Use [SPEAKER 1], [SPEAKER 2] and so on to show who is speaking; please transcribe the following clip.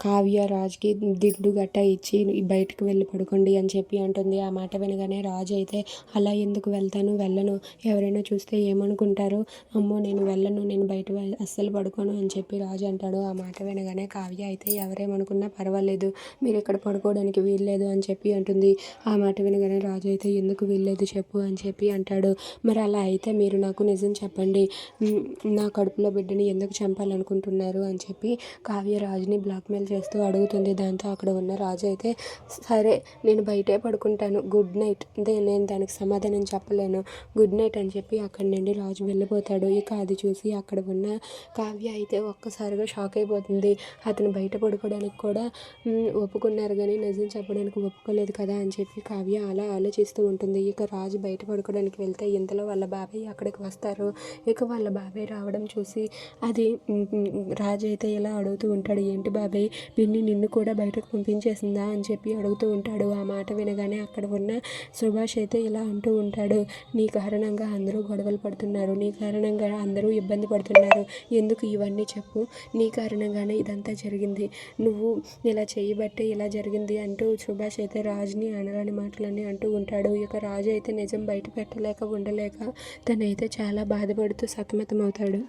[SPEAKER 1] కావ్య రాజ్కి దిండు గట్ట ఇచ్చి బయటకు వెళ్ళి పడుకోండి అని చెప్పి అంటుంది. ఆ మాట వినగానే రాజు అయితే అలా ఎందుకు వెళ్తాను? వెళ్ళను. ఎవరైనా చూస్తే ఏమనుకుంటారు? అమ్మో నేను వెళ్ళను. నేను బయట అస్సలు పడుకోను అని చెప్పి రాజు అంటాడు. ఆ మాట వినగానే కావ్య అయితే ఎవరేమనుకున్నా పర్వాలేదు. మీరు ఇక్కడ పడుకోవడానికి వీల్లేదు అని చెప్పి అంటుంది. ఆ మాట వినగానే రాజు అయితే ఎందుకు వీల్లేదు చెప్పు అని చెప్పి అంటాడు. మరి అలా అయితే మీరు నాకు నిజం చెప్పండి. నా కడుపులో బిడ్డని ఎందుకు చంపాలనుకుంటున్నారు అని చెప్పి కావ్య రాజుని బ్లాక్మెయిల్ చేస్తూ అడుగుతుంది. దాంతో అక్కడ ఉన్న రాజు అయితే సరే నేను బయటే పడుకుంటాను. Good night. అంటే నేను దానికి సమాధానం చెప్పలేను. గుడ్ నైట్ అని చెప్పి అక్కడి నుండి రాజు వెళ్ళిపోతాడు. ఇక అది చూసి అక్కడ ఉన్న కావ్య అయితే ఒక్కసారిగా షాక్ అయిపోతుంది. అతను బయట పడుకోవడానికి కూడా ఒప్పుకున్నారు కానీ నిజం చెప్పడానికి ఒప్పుకోలేదు కదా అని చెప్పి కావ్య అలా ఆలోచిస్తూ ఉంటుంది. ఇక రాజు బయట పడుకోవడానికి వెళ్తే ఇంతలో వాళ్ళ బాబాయ్ అక్కడికి వస్తారు. ఇక వాళ్ళ బాబాయ్ రావడం చూసి అది రాజు అయితే ఇలా అడుగుతూ ఉంటాడు. ఏంటి బాబాయ్? పిన్ని నిన్ను కూడా బయటకు పంపించేసిందా అని చెప్పి అడుగుతూ ఉంటాడు. ఆ మాట వినగానే అక్కడ ఉన్న సుభాష్ అయితే ఇలా అంటూ ఉంటాడు. నీ కారణంగా అందరూ గొడవలు పడుతున్నారు. నీ కారణంగా అందరూ ఇబ్బంది పడుతున్నారు. ఎందుకు ఇవన్నీ చెప్పు? నీ కారణంగానే ఇదంతా జరిగింది. నువ్వు ఇలా చేయబట్టే ఇలా జరిగింది అంటూ సుభాష్ అయితే రాజుని అనరాని మాటలని అంటూ ఉంటాడు. ఇక రాజు అయితే నిజం బయట పెట్టలేక ఉండలేక తనైతే చాలా బాధపడుతూ సతమతమవుతాడు.